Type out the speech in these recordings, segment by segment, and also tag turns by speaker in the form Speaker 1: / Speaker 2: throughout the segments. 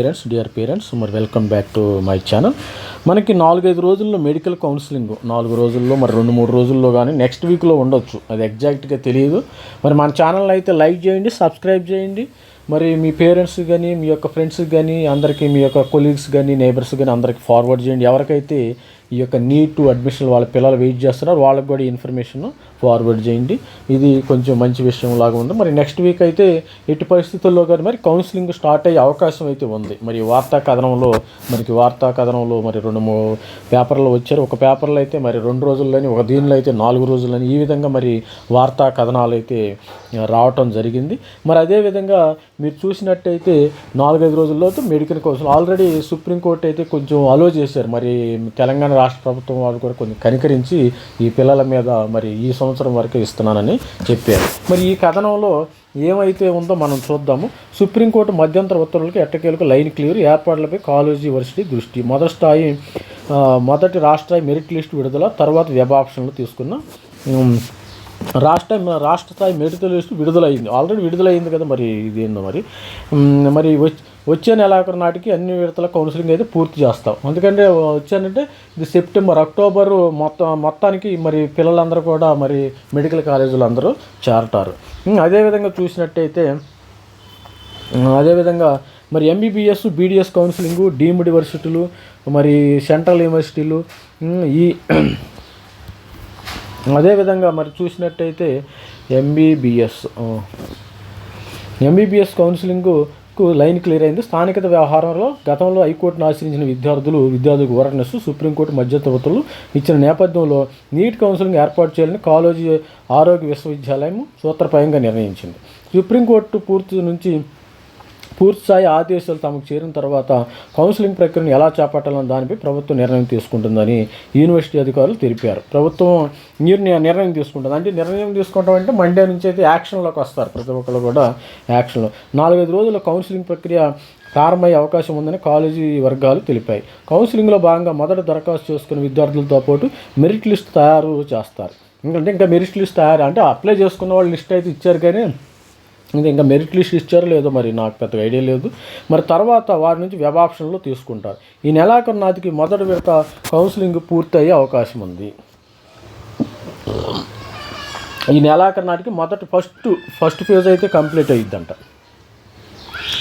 Speaker 1: Parents dear parents మరి welcome back to my channel మనకి నాలుగైదు రోజుల్లో మెడికల్ కౌన్సిలింగ్ నాలుగు రోజుల్లో మరి రెండు మూడు రోజుల్లో కానీ నెక్స్ట్ వీక్లో ఉండొచ్చు. అది ఎగ్జాక్ట్గా తెలియదు. మరి మన ఛానల్ అయితే లైక్ చేయండి సబ్స్క్రైబ్ చేయండి. మరి మీ పేరెంట్స్ కానీ మీ యొక్క ఫ్రెండ్స్ కానీ అందరికీ మీ యొక్క కొలీగ్స్ కానీ నైబర్స్ కానీ అందరికీ ఫార్వర్డ్ చేయండి. ఎవరికైతే ఈ యొక్క నీట్ టు అడ్మిషన్ వాళ్ళ పిల్లలు వెయిట్ చేస్తున్నారు. వాళ్ళకి కూడా ఇన్ఫర్మేషన్ ఫార్వర్డ్ చేయండి. ఇది కొంచెం మంచి విషయం లాగా ఉంది. మరి నెక్స్ట్ వీక్ అయితే ఎట్టి పరిస్థితుల్లో కానీ మరి కౌన్సిలింగ్ స్టార్ట్ అయ్యే అవకాశం అయితే ఉంది. మరి వార్తా కథనంలో మనకి వార్తా కథనంలో మరి రెండు మూడు పేపర్లు వచ్చారు. ఒక పేపర్లో అయితే మరి రెండు రోజుల్లోని ఒక దీనిలో అయితే నాలుగు రోజుల్లోని ఈ విధంగా మరి వార్తా కథనాలు అయితే రావటం జరిగింది. మరి అదేవిధంగా మీరు చూసినట్టయితే నాలుగైదు రోజుల్లో అయితే మెడికల్ కౌన్సిల్ ఆల్రెడీ సుప్రీంకోర్టు అయితే కొంచెం అలో చేశారు. మరి తెలంగాణ రాష్ట్ర ప్రభుత్వం వాళ్ళు కూడా కొన్ని కనికరించి ఈ పిల్లల మీద మరి ఈ సంవత్సరం వరకే ఇస్తున్నానని చెప్పారు. మరి ఈ కథనంలో ఏమైతే ఉందో మనం చూద్దాము. సుప్రీంకోర్టు మధ్యంతర ఉత్తర్వులకు ఎట్టకేలకు లైన్ క్లియర్ ఏర్పాట్లపై కాలేజీ వర్సిటీ దృష్టి. మొదటి స్థాయి మొదటి రాష్ట్ర మెరిట్ లిస్ట్ విడుదల తర్వాత వెబ్ ఆప్షన్లు తీసుకున్న రాష్ట్ర రాష్ట్ర స్థాయి మెరిట్ లిస్ట్ విడుదలైంది. ఆల్రెడీ విడుదలైంది కదా మరి ఇది ఏందో మరి మరి వచ్- వచ్చే నెలాఖరు నాటికి అన్ని విడతల కౌన్సిలింగ్ అయితే పూర్తి చేస్తాం. ఎందుకంటే వచ్చానంటే ఇది సెప్టెంబర్ అక్టోబర్ మొత్తం మొత్తానికి మరి పిల్లలందరూ కూడా మరి మెడికల్ కాలేజీలు అందరూ చేరతారు అదేవిధంగా చూసినట్టయితే అదేవిధంగా మరి ఎంబీబీఎస్ బీడిఎస్ కౌన్సిలింగ్ డీమ్డ్ యూనివర్సిటీలు మరి సెంట్రల్ యూనివర్సిటీలు ఈ అదేవిధంగా మరి చూసినట్టయితే MBBS MBBS counselling line clear అయింది. స్థానికత వ్యవహారంలో గతంలో హైకోర్టును ఆశ్రయించిన విద్యార్థులు విద్యార్థులకు ఓరటనెస్ సుప్రీంకోర్టు మధ్యతరగతులు ఇచ్చిన నేపథ్యంలో నీట్ కౌన్సిలింగ్ ఏర్పాటు చేయాలని కాలేజీ ఆరోగ్య విశ్వవిద్యాలయం సూత్రప్రాయంగా నిర్ణయించింది. సుప్రీంకోర్టు పూర్తి నుంచి పూర్తిస్థాయి ఆదేశాలు తమకు చేరిన తర్వాత కౌన్సిలింగ్ ప్రక్రియను ఎలా చేపట్టాలన్న దానిపై ప్రభుత్వం నిర్ణయం తీసుకుంటుందని యూనివర్సిటీ అధికారులు తెలిపారు. ప్రభుత్వం నిర్ణయం నిర్ణయం తీసుకుంటుంది. అంటే నిర్ణయం తీసుకుంటాం అంటే మండే నుంచి అయితే యాక్షన్లోకి వస్తారు ప్రతి ఒక్కరు కూడా యాక్షన్లో. నాలుగైదు రోజుల కౌన్సిలింగ్ ప్రక్రియ ప్రారంభమయ్యే అవకాశం ఉందని కాలేజీ వర్గాలు తెలిపాయి. కౌన్సిలింగ్లో భాగంగా మొదట దరఖాస్తు చేసుకున్న విద్యార్థులతో పాటు మెరిట్ లిస్ట్ తయారు చేస్తారు. ఎందుకంటే ఇంకా మెరిట్ లిస్ట్ తయారు అంటే అప్లై చేసుకున్న వాళ్ళు లిస్ట్ అయితే ఇచ్చారు కానీ ఇది ఇంకా మెరిట్ లిస్ట్ ఇచ్చారో లేదో మరి నాకు పెద్ద ఐడియా లేదు. మరి తర్వాత వారి నుంచి వెబ్ ఆప్షన్లో తీసుకుంటారు. ఈ నెలాఖరు నాటికి మొదటి విడత కౌన్సిలింగ్ పూర్తయ్యే అవకాశం ఉంది. ఈ నెలాఖరు నాటికి మొదటి ఫస్ట్ ఫస్ట్ ఫేజ్ అయితే కంప్లీట్ అయ్యిద్దంట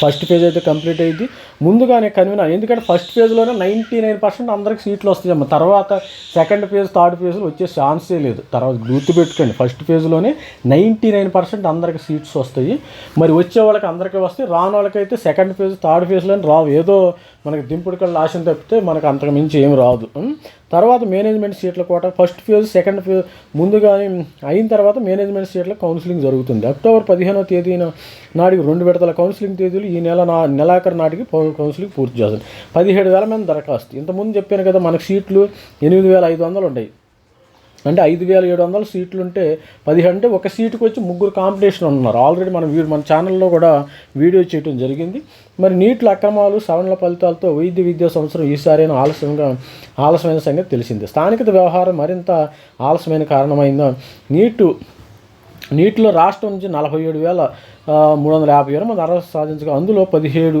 Speaker 1: ఫస్ట్ ఫేజ్ అయితే కంప్లీట్ అయ్యింది ముందుగానే కన్వీనర్ ఎందుకంటే ఫస్ట్ ఫేజ్లోనే నైంటీ నైన్ పర్సెంట్ అందరికి సీట్లు వస్తాయమ్మ తర్వాత సెకండ్ ఫేజ్ థర్డ్ ఫేజ్లో వచ్చే ఛాన్సే లేదు. తర్వాత గుర్తుపెట్టుకోండి ఫస్ట్ ఫేజ్లోనే నైంటీ నైన్ పర్సెంట్ అందరికి సీట్స్ వస్తాయి. మరి వచ్చే వాళ్ళకి అందరికీ వస్తాయి. రాని వాళ్ళకైతే సెకండ్ ఫేజ్ థర్డ్ ఫేజ్లోనే రావు. ఏదో మనకి దింపుడు కళ్ళు ఆశం తప్పితే మనకు అంతకు మించి ఏం రాదు. తర్వాత మేనేజ్మెంట్ సీట్ల quota first phase second phase ముందుగా అయిన తర్వాత మేనేజ్మెంట్ సీట్ల కౌన్సిలింగ్ జరుగుతుంది. అక్టోబర్ పదిహేనవ తేదీన నాటికి రెండు విడతల కౌన్సిలింగ్ తేదీలు ఈ నెల నా నెలాఖరు నాటికి కౌన్సిలింగ్ పూర్తి చేస్తుంది. పదిహేడు వేల మంది దరఖాస్తు. ఇంతకుముందు చెప్పాను కదా మనకు సీట్లు ఎనిమిది వేల ఐదు వందలు ఉంటాయి అంటే ఐదు వేల ఏడు వందల సీట్లు ఉంటే పదిహేడు అంటే ఒక సీటుకి వచ్చి ముగ్గురు కాంపిటీషన్ ఉన్నారు. ఆల్రెడీ మనం వీడియో మన ఛానల్లో కూడా వీడియో చేయడం జరిగింది. మరి నీట్ల అక్రమాలు సవరణల ఫలితాలతో వైద్య విద్యా సంవత్సరం ఈసారైన ఆలస్యంగా ఆలస్యమైన సంగతి తెలిసింది. స్థానిక వ్యవహారం మరింత ఆలస్యమైన కారణమైన నీటు నీటిలో రాష్ట్రం నుంచి నలభై ఏడు వేల మూడు వందల యాభై ఏడు మంది అర్హత సాధించగా అందులో పదిహేడు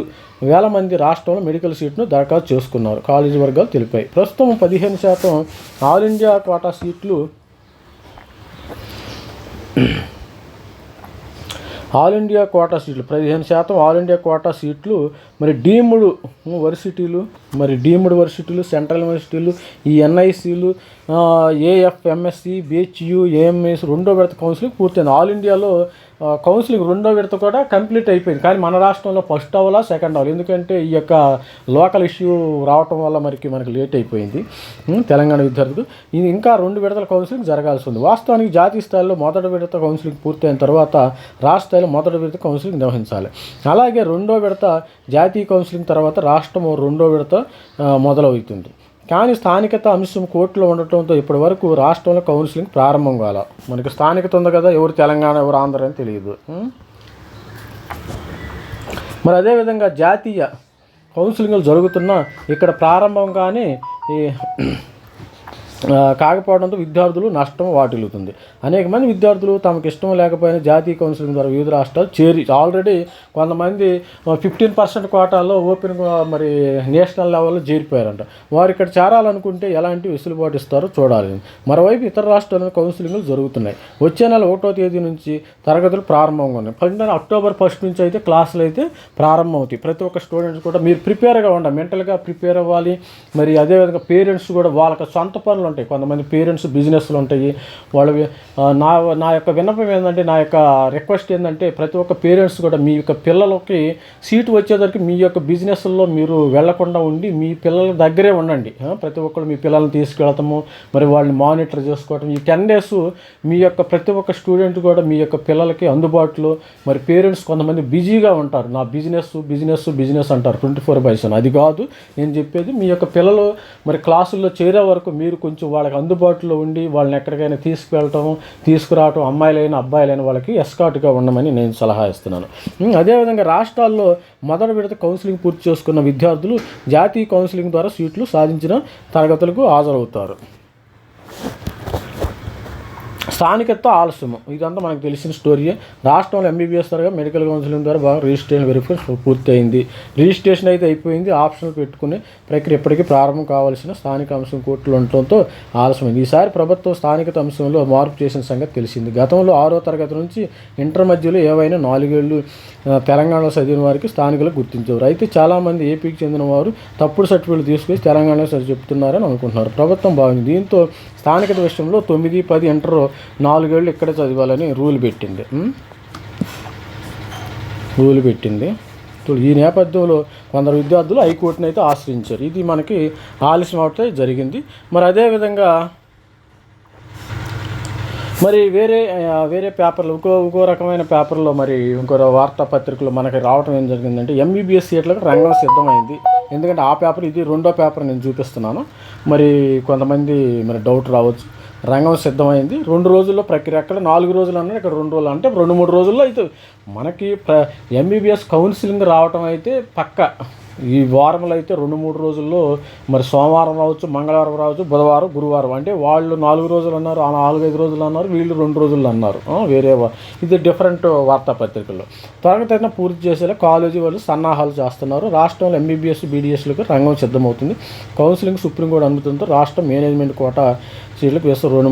Speaker 1: వేల మంది రాష్ట్రంలో మెడికల్ సీట్ను దరఖాస్తు చేసుకున్నారు. కాలేజీ వర్గాలు తెలిపాయి. ప్రస్తుతం పదిహేను శాతం ఆల్ ఇండియా కోటా సీట్లు ఆల్ ఇండియా కోటా సీట్లు పదిహేను శాతం ఆల్ ఇండియా కోటా సీట్లు మరి డీమ్డ్ వర్సిటీలు మరి డీమ్డ్ వర్సిటీలు సెంట్రల్ యూనివర్సిటీలు ఈ ఎన్ఐసీలు ఏఎఫ్ఎంఎస్సి బిహెచ్యు ఏఎంఎస్ రెండో విడత కౌన్సిలింగ్ పూర్తయింది. ఆల్ ఇండియాలో కౌన్సిలింగ్ రెండో విడత కూడా కంప్లీట్ అయిపోయింది. కానీ మన రాష్ట్రంలో ఫస్ట్ అవ్వాలా సెకండ్ అవ్వాలి ఎందుకంటే ఈ యొక్క లోకల్ ఇష్యూ రావటం వల్ల మనకి మనకి లేట్ అయిపోయింది. తెలంగాణ విద్యార్థులు. ఇది ఇంకా రెండు విడతల కౌన్సిలింగ్ జరగాల్సి ఉంది. వాస్తవానికి జాతీయ స్థాయిలో మొదటి విడత కౌన్సిలింగ్ పూర్తయిన తర్వాత రాష్ట్ర స్థాయిలో మొదటి విడత కౌన్సిలింగ్ నిర్వహించాలి. అలాగే రెండో విడత జాతీయ జాతీయ కౌన్సిలింగ్ తర్వాత రాష్ట్రం రెండో విడత మొదలవుతుంది. కానీ స్థానికత అంశం కోర్టులో ఉండటంతో ఇప్పటి వరకు రాష్ట్రంలో కౌన్సిలింగ్ ప్రారంభం కాల. మనకి స్థానికత ఉంది కదా ఎవరు తెలంగాణ ఎవరు ఆంధ్ర అని తెలియదు. మరి అదేవిధంగా జాతీయ కౌన్సిలింగ్లు జరుగుతున్న ఇక్కడ ప్రారంభం కానీ ఈ కాకపోవడంతో విద్యార్థులు నష్టం వాటిల్లుతుంది. అనేక మంది విద్యార్థులు తమకు ఇష్టం లేకపోయినా జాతీయ కౌన్సిలింగ్ ద్వారా వివిధ రాష్ట్రాలు చేరి ఆల్రెడీ కొంతమంది ఫిఫ్టీన్ పర్సెంట్ కోటాల్లో ఓపెన్ మరి నేషనల్ లెవెల్లో చేరిపోయారంట. వారు ఇక్కడ చేరాలనుకుంటే ఎలాంటి వెసులుబాటు ఇస్తారో చూడాలి. మరోవైపు ఇతర రాష్ట్రాల్లో కౌన్సిలింగ్లు జరుగుతున్నాయి. వచ్చే నెల ఒకటో తేదీ నుంచి తరగతులు ప్రారంభంగా ఉన్నాయి. పన్నెండు అక్టోబర్ ఫస్ట్ నుంచి అయితే క్లాసులు అయితే ప్రారంభం అవుతాయి ప్రతి ఒక్క స్టూడెంట్స్ కూడా మీరు ప్రిపేర్గా ఉండాలి. మెంటల్గా ప్రిపేర్ అవ్వాలి. మరి అదేవిధంగా పేరెంట్స్ కూడా వాళ్ళకి సొంత పనులు ఉంటాయి. కొంతమంది పేరెంట్స్ బిజినెస్లు ఉంటాయి. వాళ్ళ నా నా యొక్క విన్నపం ఏంటంటే నా యొక్క రిక్వెస్ట్ ఏంటంటే ప్రతి ఒక్క పేరెంట్స్ కూడా మీ యొక్క పిల్లలకి సీటు వచ్చేసరికి మీ యొక్క బిజినెస్లో మీరు వెళ్ళకుండా ఉండి మీ పిల్లల దగ్గరే ఉండండి. ప్రతి ఒక్కరు మీ పిల్లల్ని తీసుకెళ్తాము మరి వాళ్ళని మానిటర్ చేసుకోవటం ఈ టెన్ డేస్ మీ యొక్క ప్రతి ఒక్క స్టూడెంట్ కూడా మీ యొక్క పిల్లలకి అందుబాటులో మరి పేరెంట్స్ కొంతమంది బిజీగా ఉంటారు. నా బిజినెస్ బిజినెస్ బిజినెస్ అంటారు. Twenty four by seven. అది కాదు నేను చెప్పేది మీ యొక్క పిల్లలు మరి క్లాసుల్లో చేరే వరకు మీరు కొంచెం వాళ్ళకి అందుబాటులో ఉండి వాళ్ళని ఎక్కడికైనా తీసుకువెళ్ళటం తీసుకురావటం అమ్మాయిలైన అబ్బాయిలైన వాళ్ళకి ఎస్కాట్గా ఉండమని నేను సలహా ఇస్తున్నాను. అదేవిధంగా రాష్ట్రాల్లో మొదటి విడత కౌన్సిలింగ్ పూర్తి చేసుకున్న విద్యార్థులు జాతీయ కౌన్సిలింగ్ ద్వారా సీట్లు సాధించిన తరగతులకు హాజరవుతారు. స్థానికత ఆలస్యం ఇదంతా మనకు తెలిసిన స్టోరీయే రాష్ట్రంలో ఎంబీబీఎస్ ద్వారా మెడికల్ కౌన్సిలింగ్ ద్వారా బాగా రిజిస్ట్రేషన్ వెరిఫికేషన్ పూర్తయింది. రిజిస్ట్రేషన్ అయితే అయిపోయింది. ఆప్షన్లు పెట్టుకునే ప్రక్రియ ఇప్పటికీ ప్రారంభం కావాల్సిన స్థానిక అంశం కోర్టులు ఉండటంతో ఆలస్యమైంది. ఈసారి ప్రభుత్వం స్థానికత అంశంలో మార్పు చేసిన సంగతి తెలిసింది. గతంలో ఆరో తరగతి నుంచి ఇంటర్ మధ్యలో ఏవైనా నాలుగేళ్ళు తెలంగాణలో చదివిన వారికి స్థానికులు గుర్తించేవారు. అయితే చాలామంది ఏపీకి చెందిన వారు తప్పుడు సర్టిఫికేట్లు తీసుకొచ్చి తెలంగాణలో సరి చెప్తున్నారని అనుకుంటున్నారు. ప్రభుత్వం బాగుంది. దీంతో స్థానికత విషయంలో తొమ్మిది పది ఇంటర్ నాలుగేళ్ళు ఇక్కడే చదివాలని రూల్ పెట్టింది. రూల్ పెట్టింది. ఇప్పుడు ఈ నేపథ్యంలో కొందరు విద్యార్థులు హైకోర్టును అయితే ఆశ్రయించారు. ఇది మనకి ఆలస్యం అవుతే జరిగింది. మరి అదేవిధంగా మరి వేరే వేరే పేపర్లు ఇంకో ఇంకో రకమైన పేపర్లో మరి ఇంకో వార్తాపత్రికలో మనకి రావటం ఏం జరిగిందంటే ఎంబీబీఎస్ సీట్లకు రంగం సిద్ధమైంది. ఎందుకంటే ఆ పేపర్ ఇది రెండో పేపర్ నేను చూపిస్తున్నాను. మరి కొంతమంది మరి డౌట్ రావచ్చు. రంగం సిద్ధమైంది. రెండు రోజుల్లో ప్రక్రియ అక్కడ నాలుగు రోజులు అన్నారు ఇక్కడ రెండు రోజులు అంటే రెండు మూడు రోజుల్లో అయితే మనకి ప్ర ఎంబీబీఎస్ కౌన్సిలింగ్ రావటం అయితే పక్క. ఈ వారంలో అయితే రెండు మూడు రోజుల్లో మరి సోమవారం రావచ్చు మంగళవారం రావచ్చు బుధవారం గురువారం. అంటే వాళ్ళు నాలుగు రోజులు అన్నారు ఆ నాలుగైదు రోజులు అన్నారు వీళ్ళు రెండు రోజులు అన్నారు. వేరే ఇది డిఫరెంట్ వార్తాపత్రికల్లో త్వరగతైనా పూర్తి చేసేలా కాలేజీ వాళ్ళు సన్నాహాలు చేస్తున్నారు. రాష్ట్రంలో ఎంబీబీఎస్ బీడీఎస్లకు రంగం సిద్ధమవుతుంది. కౌన్సిలింగ్ సుప్రీంకోర్టు అనుమతితో రాష్ట్ర మేనేజ్మెంట్ కోట సీట్లకు వేస్తారు రెండు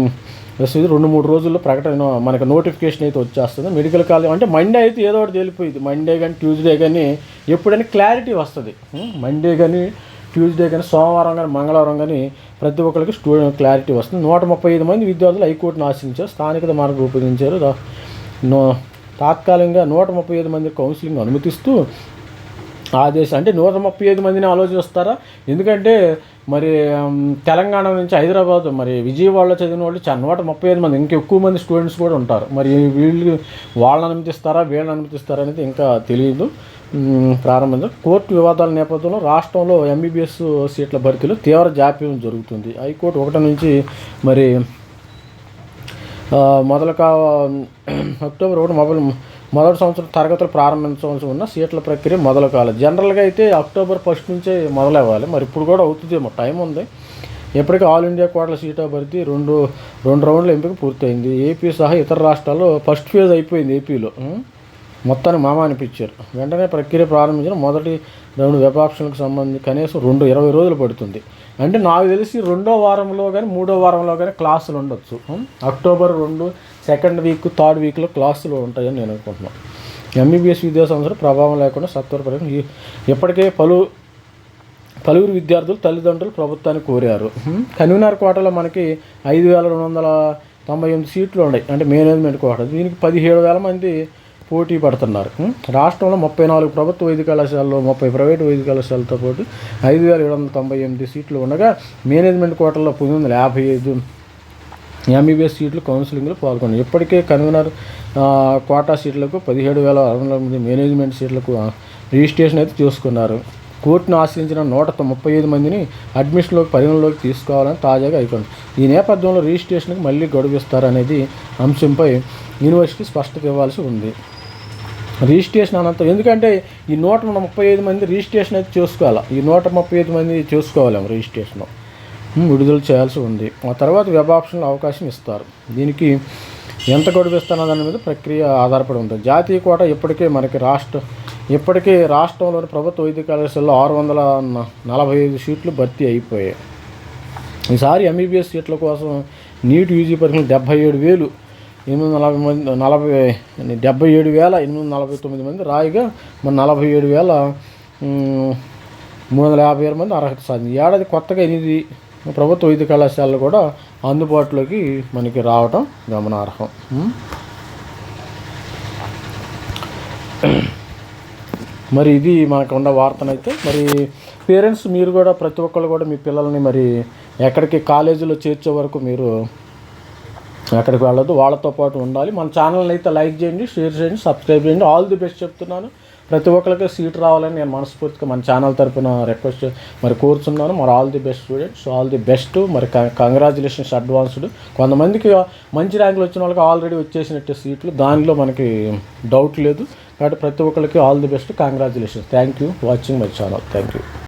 Speaker 1: వేస్తుంది రెండు మూడు రోజుల్లో ప్రకటన మనకు నోటిఫికేషన్ అయితే వచ్చేస్తుంది. మెడికల్ కాలేజ్ అంటే మండే అయితే ఏదో ఒకటి తెలిపోయింది. మండే కానీ ట్యూస్డే కానీ ఎప్పుడైనా క్లారిటీ వస్తుంది. మండే కానీ ట్యూస్డే కానీ సోమవారం కానీ మంగళవారం కానీ ప్రతి ఒక్కరికి స్టూడెంట్ క్లారిటీ వస్తుంది. నూట ముప్పై ఐదు మంది విద్యార్థులు హైకోర్టును ఆశ్రయించారు. స్థానికత మార్గం రూపొందించారు. తాత్కాలికంగా నూట ముప్పై ఐదు మంది కౌన్సిలింగ్ అనుమతిస్తూ ఆదేశం అంటే నూట ముప్పై ఐదు మందిని ఆలోచిస్తారా? ఎందుకంటే మరి తెలంగాణ నుంచి హైదరాబాద్ మరి విజయవాడలో చదివిన వాళ్ళు చాలా నూట ముప్పై ఐదు మంది ఇంకా ఎక్కువ మంది స్టూడెంట్స్ కూడా ఉంటారు. మరి వీళ్ళు వాళ్ళని అనుమతిస్తారా వీళ్ళని అనుమతిస్తారా అనేది ఇంకా తెలియదు. ప్రారంభించారు కోర్టు వివాదాల నేపథ్యంలో రాష్ట్రంలో ఎంబీబీఎస్ సీట్ల భర్తీలో తీవ్ర జాప్యం జరుగుతుంది. హైకోర్టు ఒకటి నుంచి మరి ఆ, అక్టోబర్ ఒకటి మొబైల్ మొదటి సంవత్సరం తరగతులు ప్రారంభించవలసి ఉన్న సీట్ల ప్రక్రియ మొదలు కాలేదు. జనరల్గా అయితే అక్టోబర్ ఫస్ట్ నుంచే మొదలవ్వాలి. మరి ఇప్పుడు కూడా అవుతుందేమో టైం ఉంది. ఇప్పటికీ ఆల్ ఇండియా కోటల సీటా భర్తీ రెండు రెండు రౌండ్ల ఎంపిక పూర్తయింది. ఏపీ సహా ఇతర రాష్ట్రాల్లో ఫస్ట్ ఫేజ్ అయిపోయింది ఏపీలో. మొత్తాన్ని మామ అనిపించారు. వెంటనే ప్రక్రియ ప్రారంభించిన మొదటి రెండు వెబ్ ఆప్షన్లకు సంబంధించి కనీసం రెండు ఇరవై రోజులు పడుతుంది. అంటే నాకు తెలిసి రెండో వారంలో కానీ మూడో వారంలో కానీ క్లాసులు ఉండొచ్చు. అక్టోబర్ రెండు సెకండ్ వీక్ థర్డ్ వీక్లో క్లాసులు ఉంటాయని నేను అనుకుంటున్నాను. ఎంబీబీఎస్ విద్యా సంస్థలు ప్రభావం లేకుండా సత్వరపరం ఇప్పటికే పలు పలువురు విద్యార్థులు తల్లిదండ్రులు ప్రభుత్వాన్ని కోరారు. కన్వీనర్ కోటలో మనకి ఐదు వేల రెండు వందల తొంభై ఎనిమిది సీట్లు ఉన్నాయి. అంటే మేనేజ్మెంట్ కోట. దీనికి పదిహేడు వేల మంది పోటీ పడుతున్నారు. రాష్ట్రంలో ముప్పై నాలుగు ప్రభుత్వ వైద్య కళాశాలలో ముప్పై ప్రైవేటు వైద్య కళాశాలతో పాటు ఐదు వేల ఏడు వందల తొంభై ఎనిమిది సీట్లు ఉండగా మేనేజ్మెంట్ కోటల్లో తొమ్మిది వందల యాభై ఐదు ఎంబీబీఎస్ సీట్లు కౌన్సిలింగ్లో పాల్గొన్నారు. ఇప్పటికే కన్వీనర్ కోటా సీట్లకు పదిహేడు వేల అరవై ఎనిమిది మంది మేనేజ్మెంట్ సీట్లకు రిజిస్ట్రేషన్ అయితే చూసుకున్నారు కోర్టును ఆశ్రయించిన నూట ముప్పై ఐదు మందిని అడ్మిషన్లోకి పరిగణలోకి తీసుకోవాలని తాజాగా అయిపోయింది ఈ నేపథ్యంలో రిజిస్ట్రేషన్కి మళ్ళీ గడువిస్తారనేది అంశంపై యూనివర్సిటీ స్పష్టత ఇవ్వాల్సి ఉంది. రిజిస్ట్రేషన్ అనంతరం ఎందుకంటే ఈ నూట ముప్పై ఐదు మంది రిజిస్ట్రేషన్ అయితే చేసుకోవాలి? ఈ నూట ముప్పై ఐదు మంది చేసుకోవాలి రిజిస్ట్రేషన్. విడుదల చేయాల్సి ఉంది. ఆ తర్వాత వెబ్ ఆప్షన్లో అవకాశం ఇస్తారు. దీనికి ఎంత గడువు దాని మీద ప్రక్రియ ఆధారపడి ఉంటుంది. జాతీయ కోట ఇప్పటికే మనకి రాష్ట్ర ఇప్పటికే రాష్ట్రంలోని ప్రభుత్వ వైద్య కళాశాలలో ఆరు వందల నలభై ఐదు సీట్లు భర్తీ అయిపోయాయి. ఈసారి ఎంబీబీఎస్ సీట్ల కోసం నీట్ యూజీ పరీక్షలు డెబ్బై ఏడు వేలు ఎనిమిది వందల నలభై మంది నలభై డెబ్బై ఏడు వేల ఎనిమిది వందల నలభై తొమ్మిది మంది రాయిగా మన నలభై ఏడు వేల మూడు వందల యాభై ఆరు మంది అర్హత సాధింది ఏడాది కొత్తగా ఎనిమిది ప్రభుత్వ వైద్య కళాశాలలు కూడా అందుబాటులోకి మనకి రావటం గమనార్హం మరి ఇది మనకు ఉన్న వార్తనైతే మరి పేరెంట్స్ మీరు కూడా ప్రతి ఒక్కళ్ళు కూడా మీ పిల్లల్ని మరి ఎక్కడికి కాలేజీలో చేర్చే వరకు మీరు ఎక్కడికి వెళ్ళదు వాళ్ళతో పాటు ఉండాలి. మన ఛానల్ని అయితే లైక్ చేయండి షేర్ చేయండి సబ్స్క్రైబ్ చేయండి. ఆల్ ది బెస్ట్ చెప్తున్నాను. ప్రతి ఒక్కరికి సీట్ రావాలని నేను మనస్ఫూర్తిగా మన ఛానల్ తరపున రిక్వెస్ట్ మరి కోరుతున్నాను మరి all the best students all the best మరి కంగ్రాచులేషన్స్ అడ్వాన్స్డ్ కొంతమందికి మంచి ర్యాంకులు వచ్చిన వాళ్ళకి ఆల్రెడీ వచ్చేసినట్టు సీట్లు. దానిలో మనకి డౌట్ లేదు. కాబట్టి ప్రతి ఒక్కరికి all the best congratulations thank you watching my channel thank you